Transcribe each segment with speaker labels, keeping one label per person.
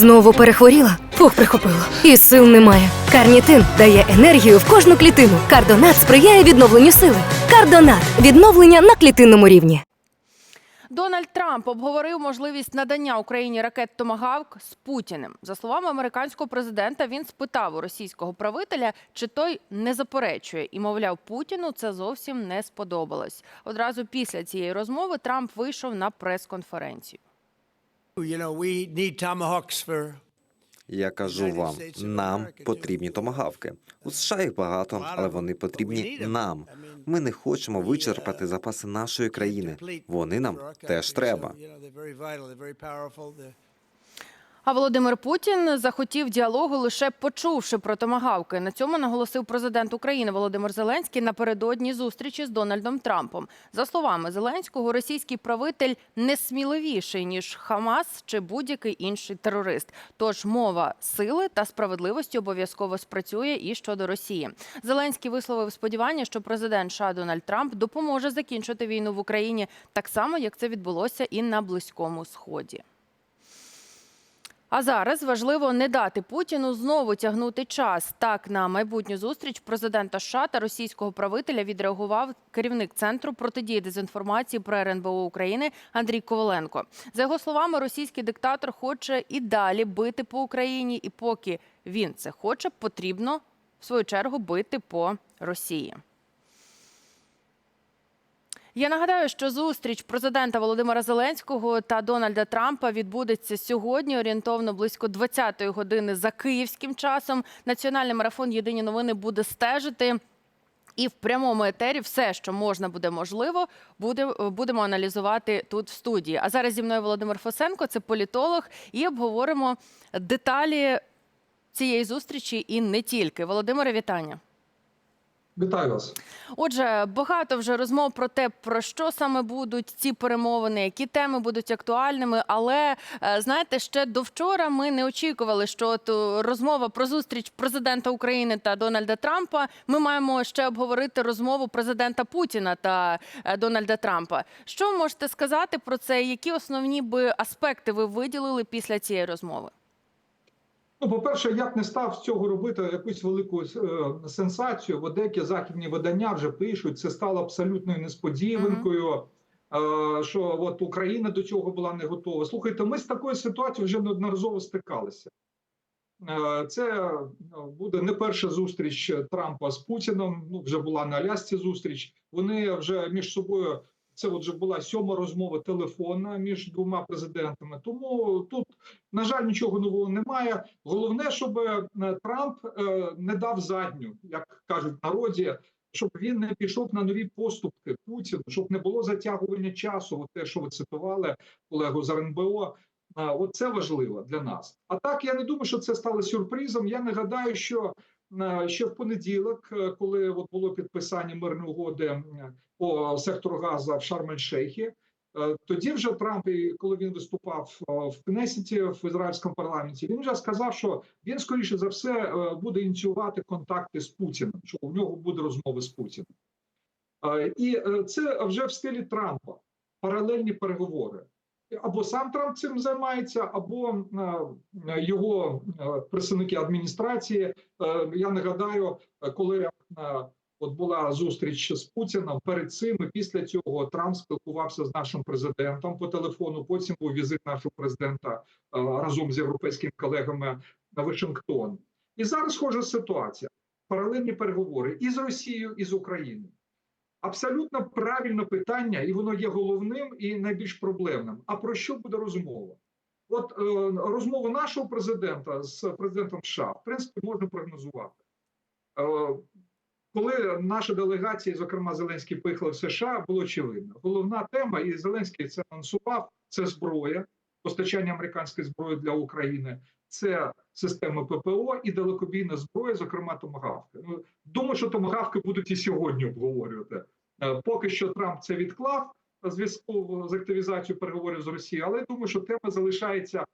Speaker 1: Знову перехворіла? Фух, прихопило. І сил немає. Карнітин дає енергію в кожну клітину. Кардонат сприяє відновленню сили. Кардонат відновлення на клітинному рівні.
Speaker 2: Дональд Трамп обговорив можливість надання Україні ракет Томагавк з Путіним. За словами американського президента, він спитав у російського правителя, чи той не заперечує, і мовляв, Путіну це зовсім не сподобалось. Одразу після цієї розмови Трамп вийшов на прес-конференцію.
Speaker 3: Я кажу вам, нам потрібні томагавки. У США їх багато, але вони потрібні нам. Ми не хочемо вичерпати запаси нашої країни. Вони нам теж треба.
Speaker 2: А Володимир Путін захотів діалогу лише почувши про томагавки. На цьому наголосив президент України Володимир Зеленський напередодні зустрічі з Дональдом Трампом. За словами Зеленського, російський правитель не сміливіший ніж Хамас чи будь-який інший терорист. Тож мова сили та справедливості обов'язково спрацює і щодо Росії. Зеленський висловив сподівання, що президент США Дональд Трамп допоможе закінчити війну в Україні так само, як це відбулося і на Близькому Сході. А зараз важливо не дати Путіну знову тягнути час. Так на майбутню зустріч президента США та російського правителя відреагував керівник центру протидії дезінформації про РНБО України Андрій Коваленко. За його словами, російський диктатор хоче і далі бити по Україні, і поки він це хоче, потрібно в свою чергу бити по Росії. Я нагадаю, що зустріч президента Володимира Зеленського та Дональда Трампа відбудеться сьогодні, орієнтовно близько 20-ї години за київським часом. Національний марафон Єдині новини буде стежити. І в прямому етері все, що можна буде можливо, буде будемо аналізувати тут в студії. А зараз зі мною Володимир Фосенко, це політолог, і обговоримо деталі цієї зустрічі і не тільки. Володимире, вітання.
Speaker 4: Вітаю вас.
Speaker 2: Отже, багато вже розмов про те, про що саме будуть ці перемовини, які теми будуть актуальними. Але е, знаєте, ще до вчора ми не очікували, що от е, розмова про зустріч президента України та Дональда Трампа. Ми маємо ще обговорити розмову президента Путіна та е, Дональда Трампа. Що можете сказати про це? Які основні би аспекти ви виділили після цієї розмови?
Speaker 4: Ну, по-перше, я б не став з цього робити якусь велику е, сенсацію, бо деякі західні видання вже пишуть, це стало абсолютною несподіванкою. е, Що от Україна до цього була не готова. Слухайте, ми з такою ситуацією вже неодноразово стикалися. Е, Це буде не перша зустріч Трампа з Путіном. Ну вже була на Алясці зустріч. Вони вже між собою. Це от вже була сьома розмова телефонна між двома президентами. Тому тут, на жаль, нічого нового немає. Головне, щоб е, Трамп е, не дав задню, як кажуть народі, щоб він не пішов на нові поступки Путіну, щоб не було затягування часу. Те, що ви цитували колегу з РНБО. А, От це важливо для нас. А так я не думаю, що це стало сюрпризом. Я нагадаю, що е, ще в понеділок, е, коли от було підписання мирної угоди по сектору Газа в Шарм-ель-Шейхі, е, тоді вже Трамп, коли він виступав е, в Кнесеті в ізраїльському парламенті, він вже сказав, що він скоріше за все е, буде ініціювати контакти з Путіним, що у нього буде розмови з Путіним. Е, І е, це вже в стилі Трампа паралельні переговори або сам Трамп цим займається, або е, його е, представники адміністрації. Е, Я нагадаю, коли от була зустріч з Путіним перед цим і після цього Трамп спілкувався з нашим президентом по телефону. Потім був візит нашого президента разом з європейськими колегами на Вашингтон. І зараз схожа ситуація: паралельні переговори і з Росією, і з Україною. Абсолютно правильне питання, і воно є головним і найбільш проблемним. А про що буде розмова? От е, розмову нашого президента з президентом США, в принципі, можна прогнозувати. Е, коли наша делегація, зокрема Зеленський, поїхала в США, було очевидно. Головна тема, і Зеленський це анонсував: це зброя, постачання американської зброї для України, це системи ППО і далекобійна зброя, зокрема томагавки. Ну, думаю, що томагавки будуть і сьогодні обговорювати. Е, Поки що Трамп це відклав зв'язку з активізацією переговорів з Росією, але я думаю, що тема залишається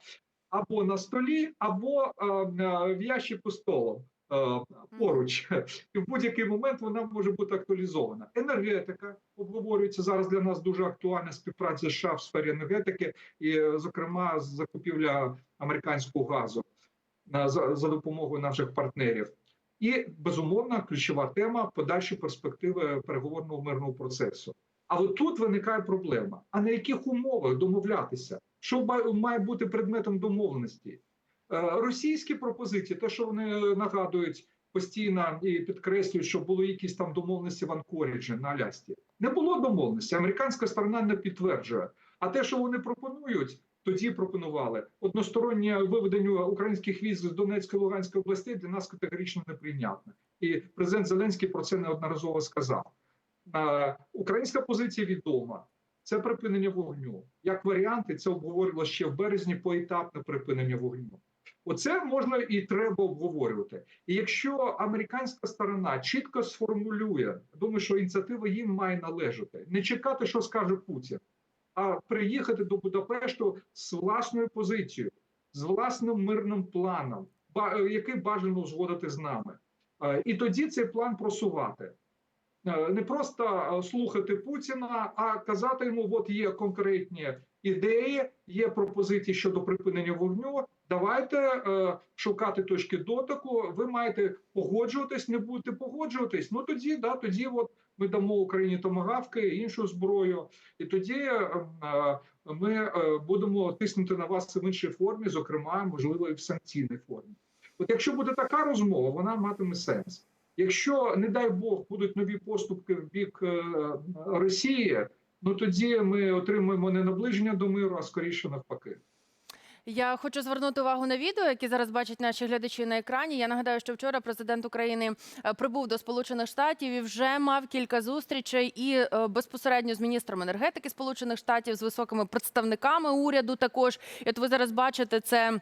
Speaker 4: або на столі, або е, е, в ящику столом. поруч, і в будь-який момент вона може бути актуалізована. Енергетика обговорюється зараз для нас дуже актуальна співпраця США в сфері енергетики, і, зокрема, закупівля американського газу за допомогою наших партнерів. І безумовно ключова тема подальші перспективи переговорного мирного процесу. А от тут виникає проблема: а на яких умовах домовлятися? Що має бути предметом домовленості? Е, Російські пропозиції, те, що вони нагадують постійно і підкреслюють, що були якісь там домовленості в Анкоріджі на Алясці. Не було домовленості. Американська сторона не підтверджує. А те, що вони пропонують, тоді пропонували одностороннє виведення українських військ з Донецької Луганської областей для нас категорично неприйнятне. І президент Зеленський про це неодноразово сказав. Е, Українська позиція відома. Це припинення вогню. Як варіанти, це обговорило ще в березні поетапне припинення вогню. Оце можна і треба обговорювати. І якщо американська сторона чітко сформулює, думаю, що ініціатива їм має належати, не чекати, що скаже Путін, а приїхати до Будапешту з власною позицією, з власним мирним планом, ба- який бажано узгодити з нами. Е, І тоді цей план просувати. Е, Не просто е, слухати Путіна, а казати йому: от є конкретні ідеї, є пропозиції щодо припинення вогню. Давайте е, шукати точки дотику. Ви маєте погоджуватись, не будете погоджуватись. Ну тоді, да, тоді от ми дамо Україні томагавки, іншу зброю, і тоді е, е, ми е, будемо тиснути на вас в іншій формі, зокрема, можливо, і в санкційній формі. От якщо буде така розмова, вона матиме сенс. Якщо, не дай Бог, будуть нові поступки в бік Росії, ну тоді ми отримуємо не наближення до миру, а скоріше навпаки.
Speaker 2: Я хочу звернути увагу на відео, які зараз бачать наші глядачі на екрані. Я нагадаю, що вчора президент України е, прибув до Сполучених Штатів і вже мав кілька зустрічей і е, безпосередньо з міністром енергетики Сполучених Штатів, з високими представниками уряду. Також і от ви зараз бачите це.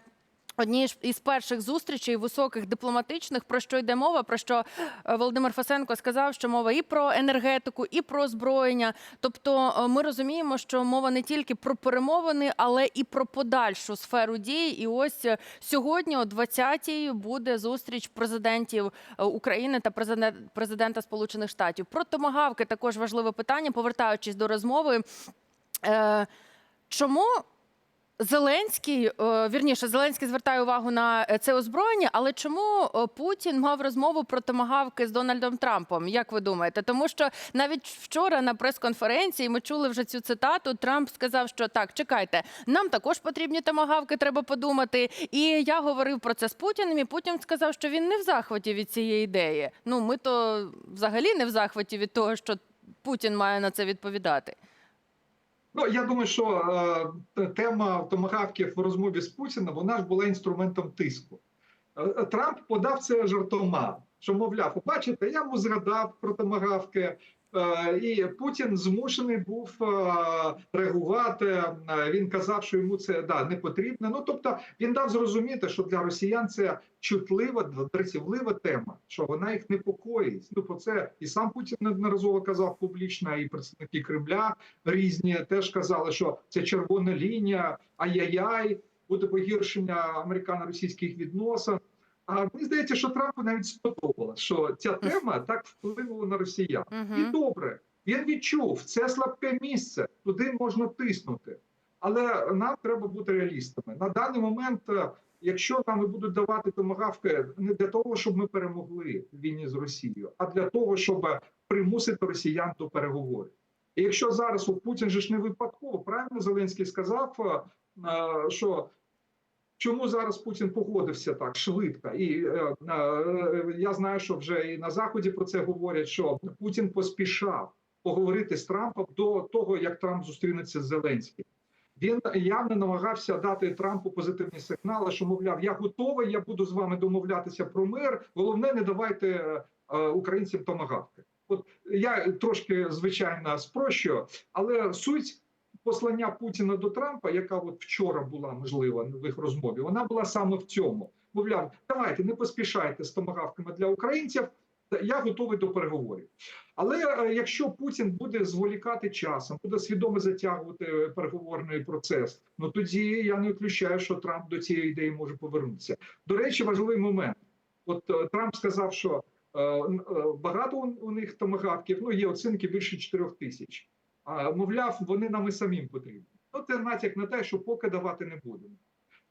Speaker 2: Одні із перших зустрічей високих дипломатичних про що йде мова? Про що е, Володимир Фасенко сказав, що мова і про енергетику, і про озброєння. Тобто, е, ми розуміємо, що мова не тільки про перемовини, але і про подальшу сферу дій. І ось е, сьогодні, о 20-й, буде зустріч президентів України та президент, президента Сполучених Штатів. Про томагавки також важливе питання. Повертаючись до розмови. Чому Зеленський, е, вірніше, Зеленський звертає увагу на е, це озброєння, але чому е, Путін мав розмову про томагавки з Дональдом Трампом? Як ви думаєте? Тому що навіть вчора на прес-конференції ми чули вже цю цитату. Трамп сказав, що так, чекайте, нам також потрібні томагавки, треба подумати. І я говорив про це з Путіним. І Путін сказав, що він не в захваті від цієї ідеї. Ну, ми то взагалі не в захваті від того, що Путін має на це відповідати.
Speaker 4: Ну я думаю, що е, тема томагавків в розмові з Путіним вона ж була інструментом тиску. Е, Трамп подав це жартома, що мовляв, бачите, я йому згадав про томагавки. Е, І Путін змушений був е, реагувати. Е, Він казав, що йому це да не потрібно. Ну тобто він дав зрозуміти, що для росіян це чутлива, дратівлива тема, що вона їх непокоїть. Ну про це і сам Путін неодноразово казав публічно, і представники Кремля різні теж казали, що це червона лінія, ай-яй-яй, буде погіршення американо-російських відносин. А мені здається, що Трампу навіть сподобалось, що ця тема так вплинула на росіян. І добре, він відчув це слабке місце, туди можна тиснути. Але нам треба бути реалістами. На даний момент, е, якщо нам і будуть давати томагавки не для того, щоб ми перемогли в війні з Росією, а для того, щоб примусити росіян до переговорів. І якщо зараз у Путін же ж не випадково, правильно Зеленський сказав, е, е, що чому зараз Путін погодився так швидко, і е, е, я знаю, що вже і на заході про це говорять, що Путін поспішав поговорити з Трампом до того, як Трамп зустрінеться з Зеленським. Він явно намагався дати Трампу позитивні сигнали, що мовляв, я готовий, я буду з вами домовлятися про мир. Головне, не давайте е, українцям томагавки. От я трошки звичайно спрощую, але суть послання Путіна до Трампа, яка от вчора була можлива в їх розмові, вона була саме в цьому. Мовляв, давайте не поспішайте з томагавками для українців. Я готовий до переговорів. Але е, якщо Путін буде зволікати часом, буде свідомо затягувати переговорний процес, ну тоді я не виключаю, що Трамп до цієї ідеї може повернутися. До речі, важливий момент. От е, Трамп сказав, що е, е, багато у, у них томагавків, ну є оцінки більше 4 тисяч. А мовляв, вони нам і самим потрібні. Ну, це натяк на те, що поки давати не будемо.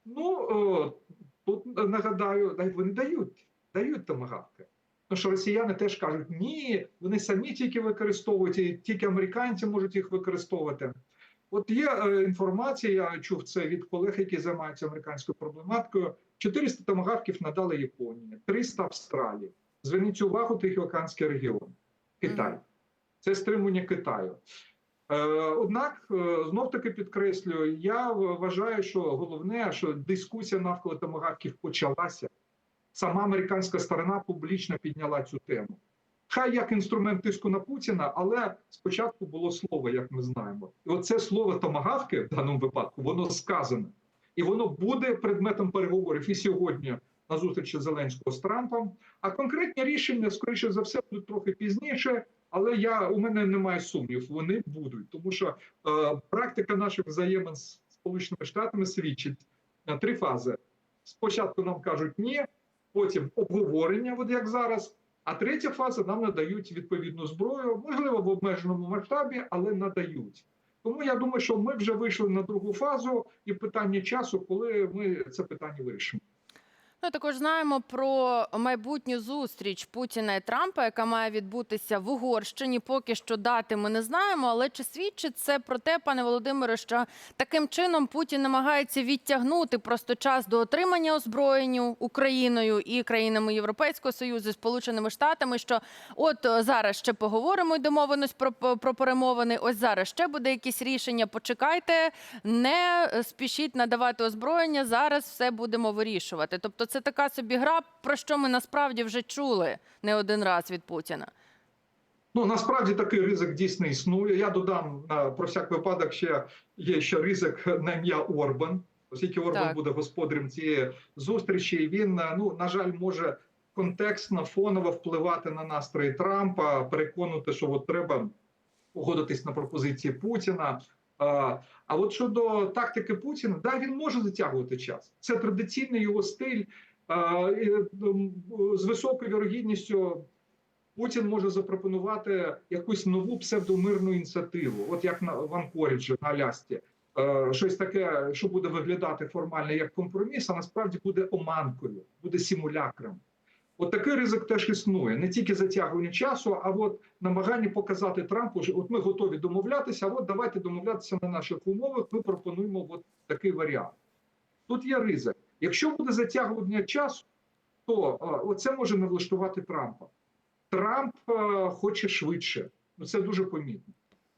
Speaker 4: Ну е, тут нагадаю, вони дають, дають томагавки. Тому що росіяни теж кажуть, ні, вони самі тільки використовують, і тільки американці можуть їх використовувати. От є е, інформація, я чув це від колег, які займаються американською проблематикою. 400 томагавків надали Японії, 300 Австралії. Зверніть увагу, Тихоокеанський регіон, Китай. Це стримування Китаю. Е, Однак, е, знов таки підкреслюю, я вважаю, що головне, що дискусія навколо томагавків почалася. Сама американська сторона публічно підняла цю тему. Хай як інструмент тиску на Путіна, але спочатку було слово, як ми знаємо. І оце слово томагавки в даному випадку воно сказане, і воно буде предметом переговорів і сьогодні на зустрічі Зеленського з Трампом. А конкретні рішення, скоріше за все, будуть трохи пізніше. Але я у мене немає сумнів, вони будуть, тому що е, практика наших взаємин з Сполученими Штатами свідчить на три фази. Спочатку нам кажуть ні, потім обговорення, от як зараз. А третя фаза нам надають відповідну зброю, можливо, в обмеженому масштабі, але надають. Тому я думаю, що ми вже вийшли на другу фазу, і питання часу, коли ми це питання вирішимо.
Speaker 2: Ну, також знаємо про майбутню зустріч Путіна і Трампа, яка має відбутися в Угорщині. Поки що дати ми не знаємо. Але чи свідчить це про те, пане Володимире, що таким чином Путін намагається відтягнути просто час до отримання озброєння Україною і країнами Європейського союзу, Сполученими Штатами? Що от е, зараз ще поговоримо й домовимось про, про перемовини. Ось зараз ще буде якесь рішення. Почекайте, не спішіть надавати озброєння. Зараз все будемо вирішувати. Тобто, це така собі гра, про що ми насправді вже чули не один раз від Путіна.
Speaker 4: Ну насправді такий ризик дійсно існує. Я додам е, про всяк випадок ще є ще ризик на ім'я Орбан, оскільки Орбан
Speaker 2: Так.
Speaker 4: буде господарем цієї зустрічі. і Він е, ну на жаль може контекстно фоново впливати на настрої Трампа, переконувати, що от треба погодитись на пропозиції Путіна. А, от щодо тактики Путіна, да, він може затягувати час. Це традиційний його стиль. З високою вірогідністю Путін може запропонувати якусь нову псевдомирну ініціативу, от як на в Анкоріджі на Алясці. Е, Щось таке, що буде виглядати формально як компроміс, а насправді буде оманкою, буде симулякром. От такий ризик теж існує. Не тільки затягування часу, а от намагання показати Трампу, що от ми готові домовлятися, а от давайте домовлятися на наших умовах. Ми пропонуємо от такий варіант. Тут є ризик. Якщо буде затягування часу, то е, оце може не влаштувати Трампа. Трамп е, хоче швидше. Ну це дуже помітно.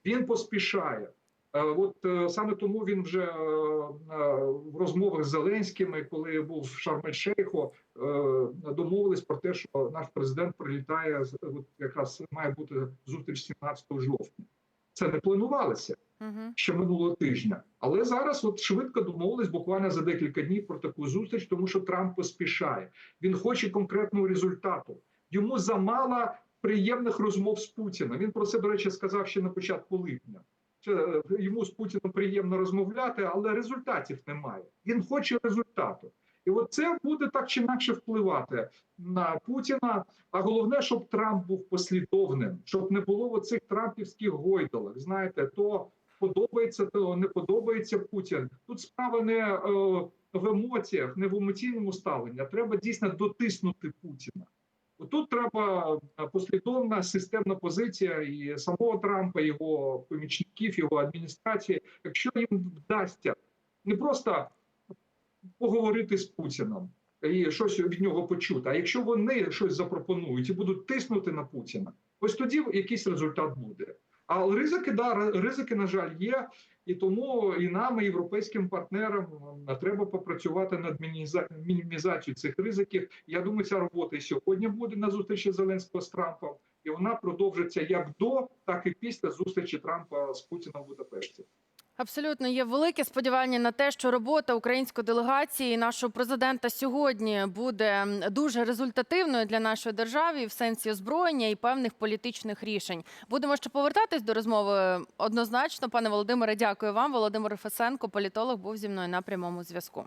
Speaker 4: Він поспішає. Е, От е, саме тому він вже е, в розмовах з Зеленським, і коли був в Шарм-ель-Шейху, домовились про те, що наш президент прилітає от якраз має бути зустріч 17 жовтня. Це не планувалося ще минулого тижня. Але зараз от швидко домовились буквально за декілька днів про таку зустріч, тому що Трамп поспішає. Він хоче конкретного результату. Йому замало приємних розмов з Путіним. Він про це, до речі, сказав ще на початку липня. Е, Йому з Путіним приємно розмовляти, але результатів немає. Він хоче результату. І от це буде так чи інакше впливати на Путіна. А головне, щоб Трамп був послідовним, щоб не було оцих трампівських гойдалок. Знаєте, то подобається, то не подобається Путін. Тут справа не е, в емоціях, не в емоційному ставленні. Треба дійсно дотиснути Путіна. Тут треба е, послідовна системна позиція і самого Трампа, його помічників, його адміністрації. Якщо їм вдасться не просто поговорити з Путіном і щось від нього почути, а якщо вони щось запропонують і будуть тиснути на Путіна, ось тоді якийсь результат буде. А ризики, да, ризики, на жаль, є, і тому і нам, і європейським партнерам м, треба попрацювати над мініміза- мінімізацією цих ризиків. Я думаю, ця робота і сьогодні буде на зустрічі Зеленського з Трампом, і вона продовжиться як до, так і після зустрічі Трампа з Путіном в Будапешті.
Speaker 2: Абсолютно є велике сподівання на те, що робота української делегації і нашого президента сьогодні буде дуже результативною для нашої держави в сенсі озброєння і певних політичних рішень. Будемо ще повертатись до розмови однозначно. Пане Володимире, дякую вам. Володимир Фесенко, політолог, був зі мною на прямому зв'язку.